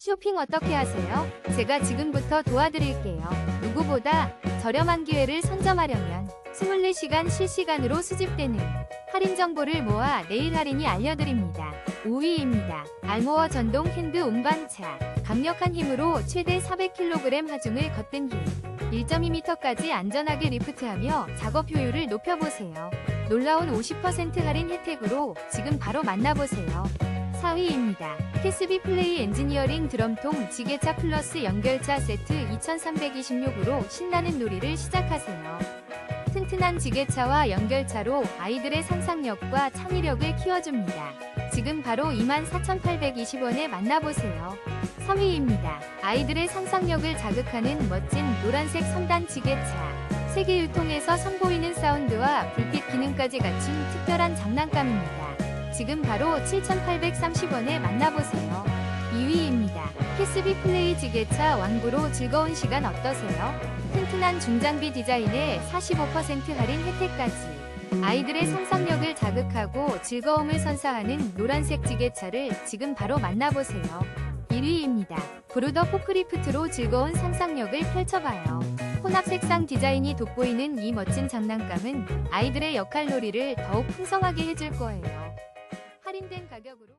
쇼핑 어떻게 하세요? 제가 지금부터 도와드릴게요. 누구보다 저렴한 기회를 선점하려면 24시간 실시간으로 수집되는 할인 정보를 모아 내일 할인이 알려드립니다. 5위입니다. 알모어 전동 핸드 운반차. 강력한 힘으로 최대 400kg 하중을 거뜬 힘. 1.2m까지 안전하게 리프트하며 작업 효율을 높여보세요. 놀라운 50% 할인 혜택으로 지금 바로 만나보세요. 4위입니다. 캐스비 플레이 엔지니어링 드럼통 지게차 플러스 연결차 세트 2326으로 신나는 놀이를 시작하세요. 튼튼한 지게차와 연결차로 아이들의 상상력과 창의력을 키워줍니다. 지금 바로 24,820원에 만나보세요. 3위입니다. 아이들의 상상력을 자극하는 멋진 노란색 3단 지게차. 세계 유통에서 선보이는 사운드와 불빛 기능까지 갖춘 특별한 장난감입니다. 지금 바로 7,830원에 만나보세요. 2위입니다. 캐스비 플레이 지게차 왕구로 즐거운 시간 어떠세요? 튼튼한 중장비 디자인에 45% 할인 혜택까지. 아이들의 상상력을 자극하고 즐거움을 선사하는 노란색 지게차를 지금 바로 만나보세요. 1위입니다. 브루더 포크리프트로 즐거운 상상력을 펼쳐봐요. 혼합 색상 디자인이 돋보이는 이 멋진 장난감은 아이들의 역할놀이를 더욱 풍성하게 해줄 거예요. 할인된 가격으로